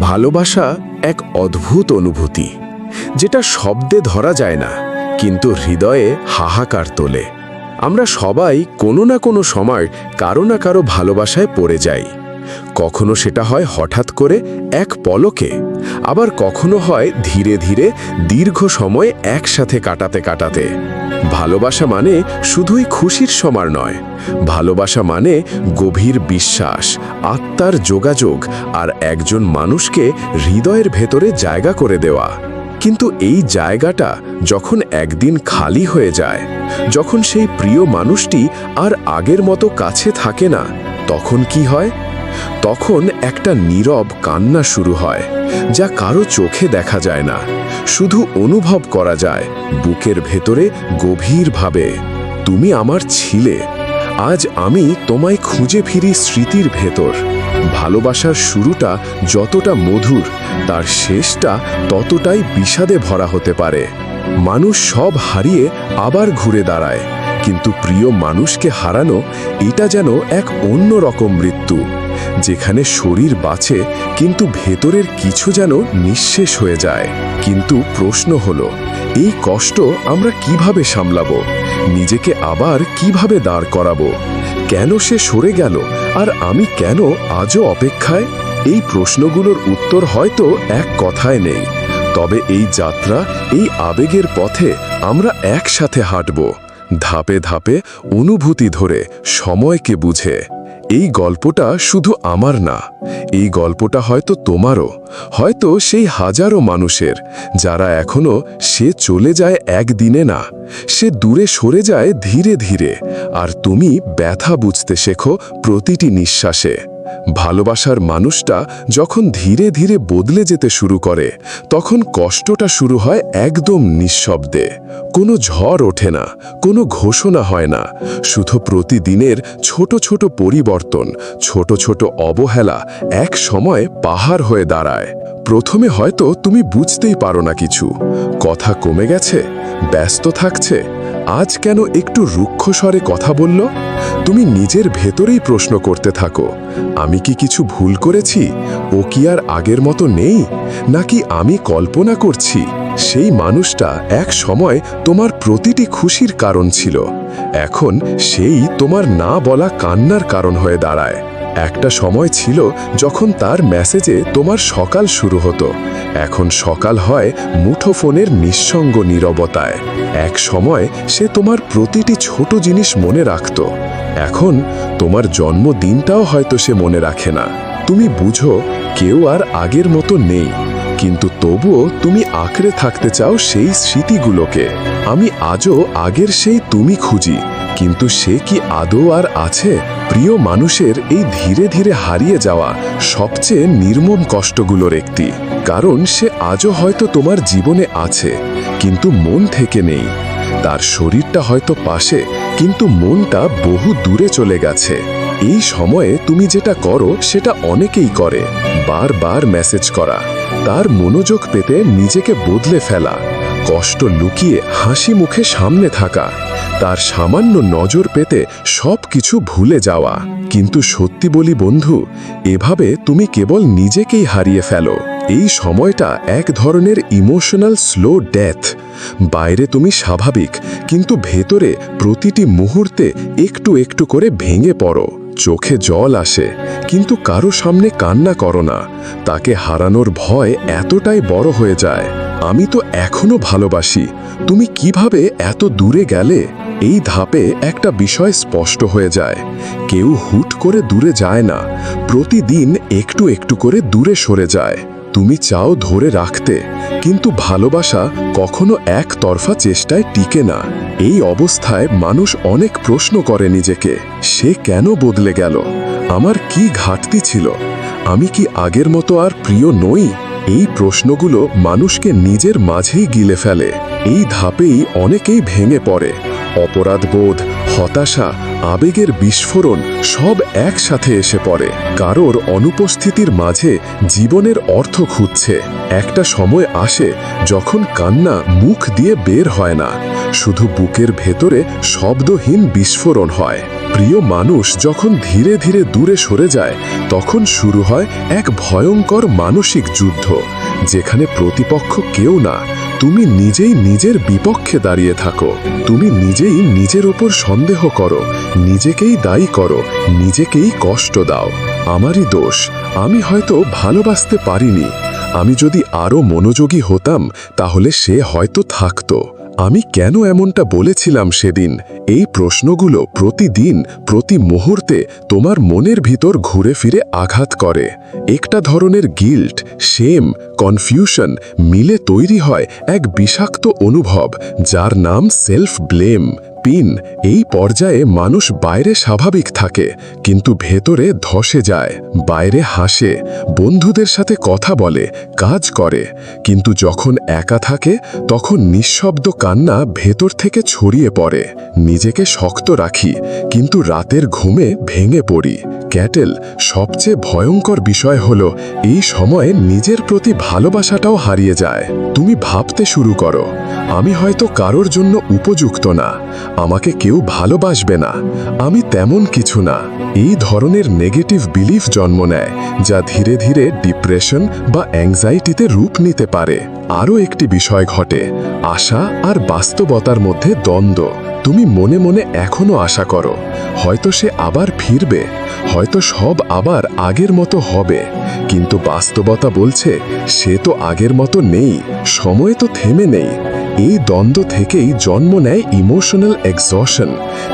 ভালোবাসা এক অদ্ভুত অনুভূতি, যেটা শব্দে ধরা যায় না, কিন্তু হৃদয়ে হাহাকার তোলে। আমরা সবাই কোনো না কোনো সময় কারও না কারও ভালোবাসায় পড়ে যাই। কখনো সেটা হয় হঠাৎ করে এক পলকে আবার কখনো হয় ধীরে ধীরে দীর্ঘ সময় একসাথে কাটাতে কাটাতে। ভালোবাসা মানে শুধুই খুশির সমার নয়। ভালোবাসা মানে গভীর বিশ্বাস, আত্মার যোগাযোগ আর একজন মানুষকে হৃদয়ের ভেতরে জায়গা করে দেওয়া। কিন্তু এই জায়গাটা যখন একদিন খালি হয়ে যায়, যখন সেই প্রিয় মানুষটি আর আগের মতো কাছে থাকে না, তখন কি হয়? তখন একটা নীরব কান্না শুরু হয়, যা কারও চোখে দেখা যায় না। শুধু অনুভব করা যায়, বুকের ভেতরে গভীরভাবে, তুমি আমার ছিলে, আজ আমি তোমায় খুঁজে ফিরি স্মৃতির ভেতর। ভালোবাসার শুরুটা যতটা মধুর, তার শেষটা ততটাই বিষাদে ভরা হতে পারে। মানুষ সব হারিয়ে আবার ঘুরে দাঁড়ায়, কিন্তু প্রিয় মানুষকে হারানো এটা যেন এক অন্য রকম মৃত্যু। যেখানে শরীর বাঁচে, কিন্তু ভেতরের কিছু যেন নিঃশেষ হয়ে যায়। কিন্তু প্রশ্ন হলো, এই কষ্ট আমরা কীভাবে সামলাবো? নিজেকে আবার কীভাবে দাঁড় করাবো? কেন সে সরে গেল? আর আমি কেন আজও অপেক্ষায়? এই প্রশ্নগুলোর উত্তর হয়তো এক কথায় নেই। তবে এই যাত্রা, এই আবেগের পথে আমরা একসাথে হাঁটব। ধাপে ধাপে অনুভূতি ধরে, সময়কে বুঝে। এই গল্পটা শুধু আমার না, এই গল্পটা হয়তো তোমারও, হয়তো সেই হাজারো মানুষের, যারা এখনও সে চলে যায় একদিনে না, সে দূরে সরে যায় ধীরে ধীরে, আর তুমি ব্যথা বুঝতে শেখো প্রতিটি নিঃশ্বাসে। ভালোবাসার মানুষটা যখন ধীরে ধীরে বদলে যেতে শুরু করে, তখন কষ্টটা শুরু হয় একদম নিঃশব্দে। কোনো ঝড় ওঠে না, কোনো ঘোষণা হয় না। শুধু প্রতিদিনের ছোট ছোট পরিবর্তন, ছোট ছোট অবহেলা এক সময় পাহাড় হয়ে দাঁড়ায়। প্রথমে হয়তো তুমি বুঝতেই পারো না কিছু। কথা কমে গেছে, ব্যস্ত থাকছে। আজ কেন একটু রুক্ষ স্বরে কথা বলল? তুমি নিজের ভেতরেই প্রশ্ন করতে থাকো। আমি কি কিছু ভুল করেছি? ও কি আর আগের মতো নেই? নাকি আমি কল্পনা করছি, সেই মানুষটা এক সময় তোমার প্রতিটি খুশির কারণ ছিল। এখন সেই তোমার না বলা কান্নার কারণ হয়ে দাঁড়ায়। একটা সময় ছিল যখন তার মেসেজে তোমার সকাল শুরু হতো। এখন সকাল হয় মুঠোফোনের নিঃসঙ্গ নীরবতায়। এক সময় সে তোমার প্রতিটি ছোট জিনিস মনে রাখত। এখন তোমার জন্মদিনটাও হয়তো সে মনে রাখে না। তুমি বুঝো, কেউ আর আগের মতো নেই। কিন্তু তবুও তুমি আঁকড়ে থাকতে চাও সেই স্মৃতিগুলোকে। আমি আজও আগের সেই তুমি খুঁজি, কিন্তু সে কি আদৌ আর আছে? প্রিয় মানুষের এই ধীরে ধীরে হারিয়ে যাওয়া সবচেয়ে নির্মম কষ্টগুলোর একটি। কারণ সে আজও হয়তো তোমার জীবনে আছে, কিন্তু মন থেকে নেই। তার শরীরটা হয়তো পাশে, কিন্তু মনটা বহু দূরে চলে গেছে। এই সময়ে তুমি যেটা করো, সেটা অনেকেই করে, বারবার মেসেজ করা। তার মনোযোগ পেতে নিজেকে বদলে ফেলা, কষ্ট লুকিয়ে হাসি মুখে সামনে থাকা। তার সামান্য নজর পেতে সব কিছু ভুলে যাওয়া। কিন্তু সত্যি বলি বন্ধু, এভাবে তুমি কেবল নিজেকেই হারিয়ে ফেলো। এই সময়টা এক ধরনের ইমোশনাল স্লো ডেথ বাইরে তুমি স্বাভাবিক, কিন্তু ভেতরে প্রতিটি মুহূর্তে একটু একটু করে ভেঙে পড়ো। চোখে জল আসে, কিন্তু কারও সামনে কান্না করো না। তাকে হারানোর ভয় এতটাই বড় হয়ে যায়। আমি তো এখনও ভালোবাসি। তুমি কীভাবে এত দূরে গেলে? এই ধাপে একটা বিষয় স্পষ্ট হয়ে যায়। কেউ হুট করে দূরে যায় না। প্রতিদিন একটু একটু করে দূরে সরে যায়। তুমি চাও ধরে রাখতে, কিন্তু ভালোবাসা কখনো একতরফা চেষ্টায় টিকে না। এই অবস্থায় মানুষ অনেক প্রশ্ন করে নিজেকে, সে কেন বদলে গেল? আমার কি ঘাটতি ছিল? আমি কি আগের মতো আর প্রিয় নই? এই প্রশ্নগুলো মানুষকে নিজের মাঝেই গিলে ফেলে। এই ধাপেই অনেকেই ভেঙে পড়ে। অপরাধবোধ, হতাশা, আবেগের বিস্ফোরণ সব একসাথে এসে পড়ে। কারোর অনুপস্থিতির মাঝে জীবনের অর্থ খুঁজছে। একটা সময় আসে যখন কান্না মুখ দিয়ে বের হয় না। শুধু বুকের ভেতরে শব্দহীন বিস্ফোরণ হয়। প্রিয় মানুষ যখন ধীরে ধীরে দূরে সরে যায়, তখন শুরু হয় এক ভয়ঙ্কর মানসিক যুদ্ধ, যেখানে প্রতিপক্ষ কেউ না, তুমি নিজেই নিজের বিপক্ষে দাঁড়িয়ে থাকো, তুমি নিজেই নিজের ওপর সন্দেহ করো, নিজেকেই দায়ী করো, নিজেকেই কষ্ট দাও। আমারই দোষ, আমি হয়তো ভালোবাসতে পারিনি, আমি যদি আরও মনোযোগী হতাম, তাহলে সে হয়তো থাকতো। আমি কেন এমনটা বলেছিলাম সেদিন? এই প্রশ্নগুলো প্রতিদিন, প্রতি মুহূর্তে তোমার মনের ভিতর ঘুরে ফিরে আঘাত করে। একটা ধরনের গিল্ট শেম কনফিউশন মিলে তৈরি হয় এক বিষাক্ত অনুভব, যার নাম সেলফ ব্লেম পিন। এই পর্যায়ে মানুষ বাইরে স্বাভাবিক থাকে, কিন্তু ভেতরে ধসে যায়, বাইরে হাসে, বন্ধুদের সাথে কথা বলে, কাজ করে। কিন্তু যখন একা থাকে, তখন নিঃশব্দ কান্না ভেতর থেকে ছড়িয়ে পড়ে। নিজেকে শক্ত রাখি, কিন্তু রাতের ঘুমে ভেঙে পড়ি। ক্যাটেল, সবচেয়ে ভয়ঙ্কর বিষয় হলো, এই সময়ে নিজের প্রতি ভালোবাসাটাও হারিয়ে যায়। তুমি ভাবতে শুরু করো, আমি হয়তো কারোর জন্য উপযুক্ত না। আমাকে কেউ ভালোবাসবে না। আমি তেমন কিছু না। এই ধরনের নেগেটিভ বিলিফ জন্ম নেয়, যা ধীরে ধীরে ডিপ্রেশন বা অ্যাংজাইটিতে রূপ নিতে পারে। আরও একটি বিষয় ঘটে, আশা আর বাস্তবতার মধ্যে দ্বন্দ্ব। তুমি মনে মনে এখনও আশা করো, হয়তো সে আবার ফিরবে, হয়তো সব আবার আগের মতো হবে। কিন্তু বাস্তবতা বলছে, সে তো আগের মতো নেই, সময় তো থেমে নেই। এই দ্বন্দ্ব থেকেই জন্ম নেয় ইমোশনাল এক্সশন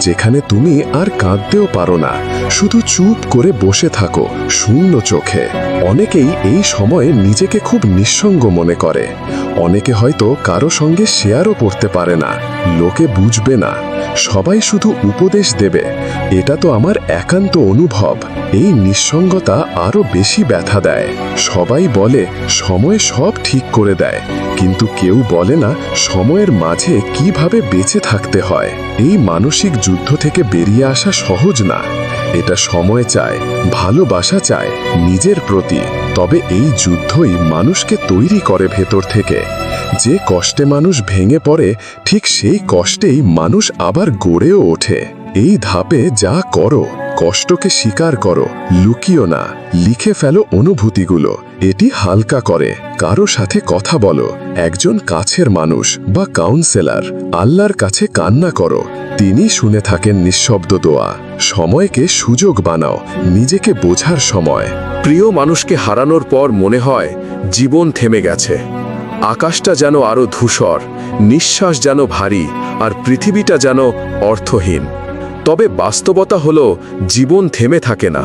যেখানে তুমি আর কাঁদতেও পারো না। শুধু চুপ করে বসে থাকো, শূন্য চোখে। অনেকেই এই সময়ে নিজেকে খুব নিঃসঙ্গ মনে করে। অনেকে হয়তো কারও সঙ্গে শেয়ারও করতে পারে না, লোকে বুঝবে না। সবাই শুধু উপদেশ দেবে। এটা তো আমার একান্ত অনুভব। এই নিঃসঙ্গতা আরও বেশি ব্যথা দেয়। সবাই বলে, সময় সব ঠিক করে দেয়। কিন্তু কেউ বলে না, সময়ের মাঝে কীভাবে বেঁচে থাকতে হয়? এই মানসিক যুদ্ধ থেকে বেরিয়ে আসা সহজ না। এটা সময় চায়, ভালোবাসা চায় নিজের প্রতি। তবে এই যুদ্ধই মানুষকে তৈরি করে ভেতর থেকে। যে কষ্টে মানুষ ভেঙে পড়ে, ঠিক সেই কষ্টেই মানুষ আবার গড়েও ওঠে। এই ধাপে যা করো। কষ্টকে স্বীকার করো, লুকিও না, লিখে ফেলো অনুভূতিগুলো, এটি হালকা করে, কারও সাথে কথা বলো, একজন কাছের মানুষ বা কাউন্সেলর আল্লাহর কাছে কান্না করো, তিনি শুনে থাকেন নিঃশব্দ দোয়া, সময়কে সুযোগ বানাও, নিজেকে বোঝার সময়। প্রিয় মানুষকে হারানোর পর মনে হয়, জীবন থেমে গেছে। আকাশটা যেন আরও ধূসর, নিঃশ্বাস যেন ভারী, আর পৃথিবীটা যেন অর্থহীন। তবে বাস্তবতা হলো, জীবন থেমে থাকে না।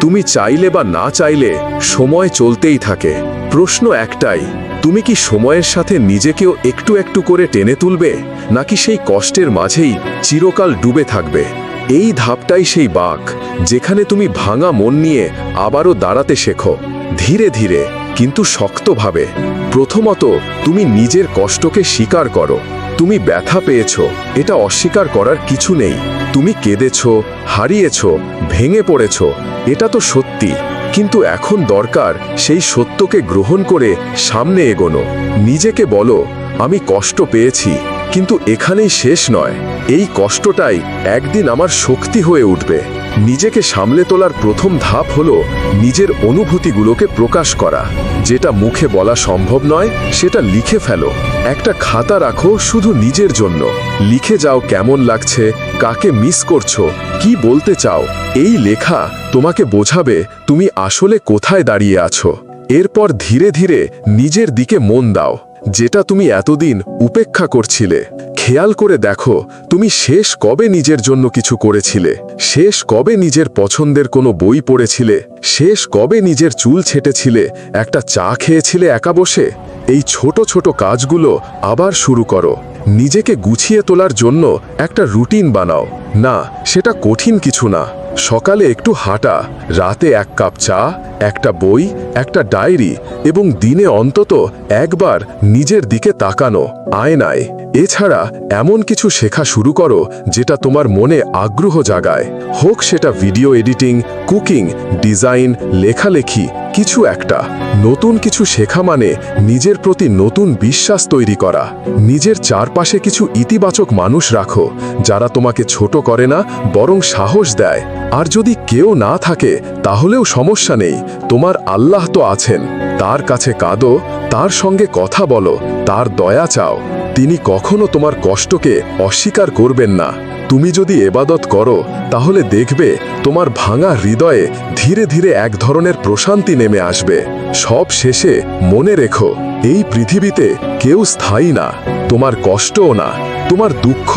তুমি চাইলে বা না চাইলে সময় চলতেই থাকে। প্রশ্ন একটাই, তুমি কি সময়ের সাথে নিজেকেও একটু একটু করে টেনে তুলবে, নাকি সেই কষ্টের মাঝেই চিরকাল ডুবে থাকবে? এই ধাপটাই সেই বাঁক, যেখানে তুমি ভাঙা মন নিয়ে আবারও দাঁড়াতে শেখো। ধীরে ধীরে, কিন্তু শক্তভাবে। প্রথমত, তুমি নিজের কষ্টকে স্বীকার করো। তুমি ব্যথা পেয়েছ, এটা অস্বীকার করার কিছু নেই। তুমি কেঁদেছ, হারিয়েছ, ভেঙে পড়েছ, এটা তো সত্যি। কিন্তু এখন দরকার সেই সত্যকে গ্রহণ করে সামনে এগোনো। নিজেকে বলো, আমি কষ্ট পেয়েছি, কিন্তু এখানেই শেষ নয়। এই কষ্টটাই একদিন আমার শক্তি হয়ে উঠবে। নিজেকে সামলে তোলার প্রথম ধাপ হলো নিজের অনুভূতিগুলোকে প্রকাশ করা। যেটা মুখে বলা সম্ভব নয়, সেটা লিখে ফেলো। একটা খাতা রাখো শুধু নিজের জন্য। লিখে যাও কেমন লাগছে, কাকে মিস করছ, কি বলতে চাও। এই লেখা তোমাকে বোঝাবে তুমি আসলে কোথায় দাঁড়িয়ে আছো। এরপর ধীরে ধীরে নিজের দিকে মন দাও, যেটা তুমি এতদিন উপেক্ষা করছিলে। খেয়াল করে দেখো, তুমি শেষ কবে নিজের জন্য কিছু করেছিলে। শেষ কবে নিজের পছন্দের কোনো বই পড়েছিলে। শেষ কবে নিজের চুল ছেটেছিলে। একটা চা খেয়েছিলে একা বসে? এই ছোট ছোট কাজগুলো আবার শুরু করো। নিজেকে গুছিয়ে তোলার জন্য একটা রুটিন বানাও। না, সেটা কঠিন কিছু না। সকালে একটু হাঁটা, রাতে এক কাপ চা একটা বই, একটা ডায়েরি এবং দিনে অন্তত একবার নিজের দিকে তাকানো, আয়নায়। এছাড়া এমন কিছু শেখা শুরু করো যেটা তোমার মনে আগ্রহ জাগায়। হোক সেটা ভিডিও এডিটিং, কুকিং, ডিজাইন, লেখালেখি, কিছু একটা। নতুন কিছু শেখা মানে নিজের প্রতি নতুন বিশ্বাস তৈরি করা। নিজের চারপাশে কিছু ইতিবাচক মানুষ রাখো, যারা তোমাকে ছোট করে না, বরং সাহস দেয়। আর যদি কেউ না থাকে, তাহলেও সমস্যা নেই। তোমার আল্লাহ তো আছেন, তার কাছে কাঁদো, তার সঙ্গে কথা বলো, তার দয়া চাও। তিনি কখনো তোমার কষ্টকে অস্বীকার করবেন না। তুমি যদি এবাদত করো, তাহলে দেখবে তোমার ভাঙা হৃদয়ে ধীরে ধীরে এক ধরনের প্রশান্তি নেমে আসবে। সব শেষে মনে রেখো, এই পৃথিবীতে কেউ স্থায়ী না, তোমার কষ্টও না, তোমার দুঃখ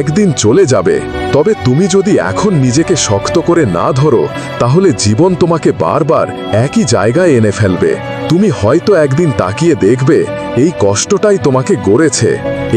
একদিন চলে যাবে। তবে তুমি যদি এখন নিজেকে শক্ত করে না ধরো, তাহলে জীবন তোমাকে বারবার একই জায়গায় এনে ফেলবে। তুমি হয়তো একদিন তাকিয়ে দেখবে, এই কষ্টটাই তোমাকে গড়েছে,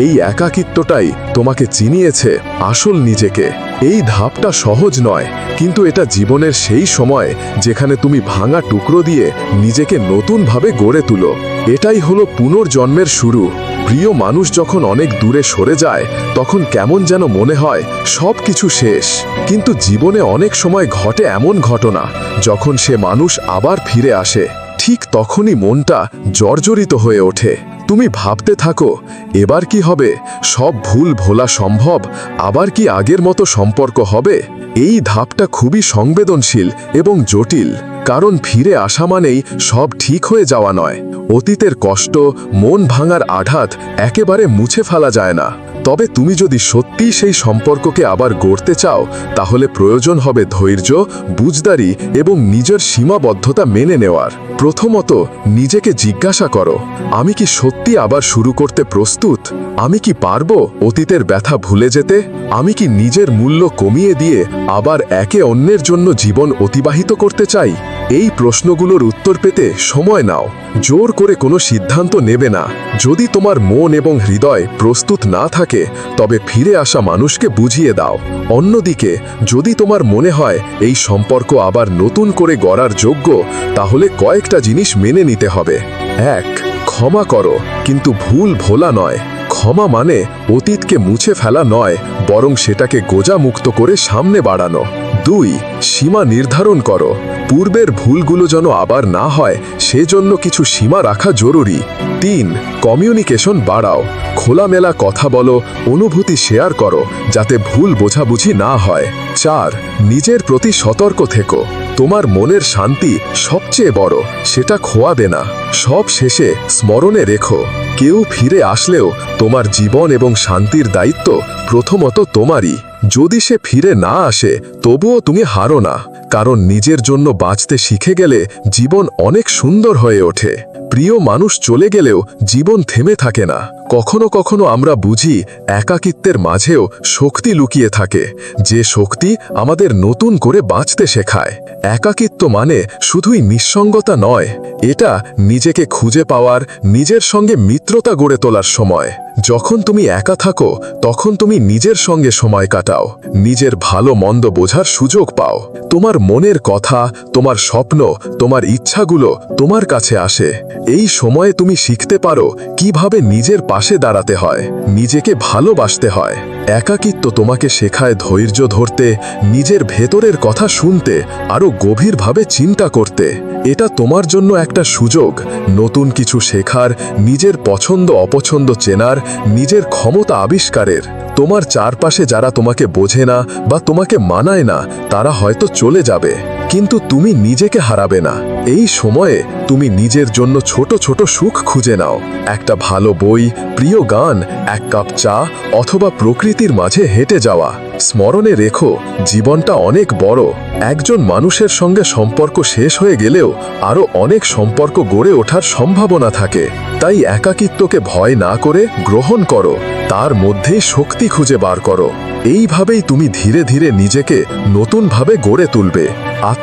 এই একাকিত্বটাই তোমাকে চিনিয়েছে আসল নিজেকে। এই ধাপটা সহজ নয়, কিন্তু এটা জীবনের সেই সময় যেখানে তুমি ভাঙা টুকরো দিয়ে নিজেকে নতুনভাবে গড়ে তুলো। এটাই হলো পুনর্জন্মের শুরু। প্রিয় মানুষ যখন অনেক দূরে সরে যায়, তখন কেমন যেন মনে হয় সব কিছু শেষ। কিন্তু জীবনে অনেক সময় ঘটে এমন ঘটনা, যখন সে মানুষ আবার ফিরে আসে। ঠিক তখনই মনটা জর্জরিত হয়ে ওঠে। তুমি ভাবতে থাকো, এবার কি হবে? সব ভুল ভোলা সম্ভব? আবার কি আগের মতো সম্পর্ক হবে? এই ধাপটা খুবই সংবেদনশীল এবং জটিল। কারণ ফিরে আসা মানেই সব ঠিক হয়ে যাওয়া নয়। অতীতের কষ্ট, মন ভাঙার আঘাত একেবারে মুছে ফেলা যায় না। তবে তুমি যদি সত্যি সেই সম্পর্ককে আবার গড়তে চাও, তাহলে প্রয়োজন হবে ধৈর্য, বুঝদারি এবং নিজের সীমাবদ্ধতা মেনে নেওয়ার। প্রথমত, নিজেকে জিজ্ঞাসা করো, আমি কি সত্যি আবার শুরু করতে প্রস্তুত? আমি কি পারব অতীতের ব্যথা ভুলে যেতে? আমি কি নিজের মূল্য কমিয়ে দিয়ে আবার একে অন্যের জন্য জীবন অতিবাহিত করতে চাই? এই প্রশ্নগুলোর উত্তর পেতে সময় নাও। জোর করে কোনো সিদ্ধান্ত নেবে না। যদি তোমার মন এবং হৃদয় প্রস্তুত না থাকে, তবে ফিরে আসা মানুষকে বুঝিয়ে দাও। অন্যদিকে, যদি তোমার মনে হয় এই সম্পর্ক আবার নতুন করে গড়ার যোগ্য, তাহলে কয়েকটা জিনিস মেনে নিতে হবে। এক, ক্ষমা করো, কিন্তু ভুল ভোলা নয়। ক্ষমা মানে অতীতকে মুছে ফেলা নয়, বরং সেটাকে গোজামুক্ত করে সামনে বাড়ানো। দুই, সীমা নির্ধারণ করো। পূর্বের ভুলগুলো যেন আবার না হয়, সেজন্য কিছু সীমা রাখা জরুরি। তিন, কমিউনিকেশন বাড়াও। খোলামেলা কথা বলো, অনুভূতি শেয়ার করো, যাতে ভুল বোঝাবুঝি না হয়। চার, নিজের প্রতি সতর্ক থেকো। তোমার মনের শান্তি সবচেয়ে বড়, সেটা খোয়াবে না। সব শেষে স্মরণে রেখো। কেউ ফিরে আসলেও তোমার জীবন এবং শান্তির দায়িত্ব প্রথমত তোমারই। যদি সে ফিরে না আসে, তবুও তুমি হারো না। কারণ নিজের জন্য বাঁচতে শিখে গেলে জীবন অনেক সুন্দর হয়ে ওঠে। প্রিয় মানুষ চলে গেলেও জীবন থেমে থাকে না। কখনো কখনো আমরা বুঝি, একাকিত্বের মাঝেও শক্তি লুকিয়ে থাকে। যে শক্তি আমাদের নতুন করে বাঁচতে শেখায়। একাকিত্ব মানে শুধুই নিঃসঙ্গতা নয়, এটা নিজেকে খুঁজে পাওয়ার, নিজের সঙ্গে মিত্রতা গড়ে তোলার সময়। যখন তুমি একা থাকো, তখন তুমি নিজের সঙ্গে সময় কাটাও। নিজের ভালো মন্দ বোঝার সুযোগ পাও। তোমার মনের কথা, তোমার স্বপ্ন, তোমার ইচ্ছাগুলো তোমার কাছে আসে। এই সময়ে তুমি শিখতে পারো কীভাবে নিজের পাশে দাঁড়াতে হয়, নিজেকে ভালোবাসতে হয়। একাকিত্ব তোমাকে শেখায় ধৈর্য ধরতে, নিজের ভেতরের কথা শুনতে আরও গভীরভাবে চিন্তা করতে। এটা তোমার জন্য একটা সুযোগ। নতুন কিছু শেখার, নিজের পছন্দ অপছন্দ চেনার, নিজের ক্ষমতা আবিষ্কারের। তোমার চারপাশে যারা তোমাকে বোঝে না বা তোমাকে মানায় না, তারা হয়তো চলে যাবে। কিন্তু তুমি নিজেকে হারাবে না। এই সময়ে তুমি নিজের জন্য ছোট ছোট সুখ খুঁজে নাও। একটা ভালো বই, প্রিয় গান, এক কাপ চা অথবা প্রকৃতির মাঝে হেঁটে যাওয়া। স্মরণে রেখো, জীবনটা অনেক বড়। একজন মানুষের সঙ্গে সম্পর্ক শেষ হয়ে গেলেও আরও অনেক সম্পর্ক গড়ে ওঠার সম্ভাবনা থাকে। তাই একাকিত্বকে ভয় না করে গ্রহণ করো। তার মধ্যেই শক্তি খুঁজে বার করো। এইভাবেই তুমি ধীরে ধীরে নিজেকে নতুনভাবে গড়ে তুলবে।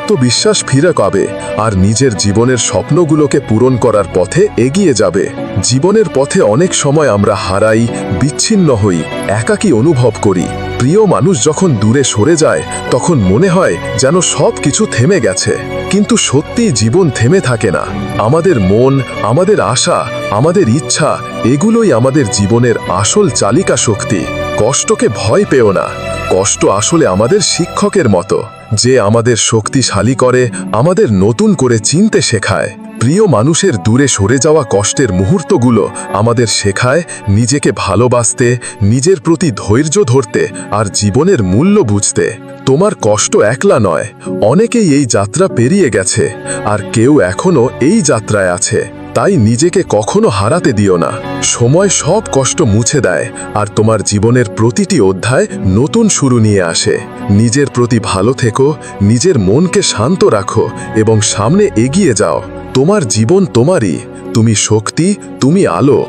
আত্মবিশ্বাস ফিরে পাবে আর নিজের জীবনের স্বপ্নগুলোকে পূরণ করার পথে এগিয়ে যাবে। জীবনের পথে অনেক সময় আমরা হারাই, বিচ্ছিন্ন হই, একাকী অনুভব করি। প্রিয় মানুষ যখন দূরে সরে যায়, তখন মনে হয় যেন সব কিছু থেমে গেছে। কিন্তু সত্যি জীবন থেমে থাকে না। আমাদের মন, আমাদের আশা, আমাদের ইচ্ছা, এগুলোই আমাদের জীবনের আসল চালিকা শক্তি কষ্টকে ভয় পেও না। কষ্ট আসলে আমাদের শিক্ষকের মতো। যে আমাদের শক্তিশালী করে, আমাদের নতুন করে চিনতে শেখায়। প্রিয় মানুষের দূরে সরে যাওয়া কষ্টের মুহূর্তগুলো আমাদের শেখায় নিজেকে ভালোবাসতে, নিজের প্রতি ধৈর্য ধরতে আর জীবনের মূল্য বুঝতে। তোমার কষ্ট একলা নয়, অনেকেই এই যাত্রা পেরিয়ে গেছে আর কেউ এখনও এই যাত্রায় আছে। তাই নিজেকে কখনো হারাতে দিও না। সময় সব কষ্ট মুছে দেয় আর তোমার জীবনের প্রতিটি অধ্যায় নতুন শুরু নিয়ে আসে। নিজের প্রতি ভালো থেকো, নিজের মনকে শান্ত রাখো এবং সামনে এগিয়ে যাও। তোমার জীবন তোমারই। তুমি শক্তি, তুমি আলো।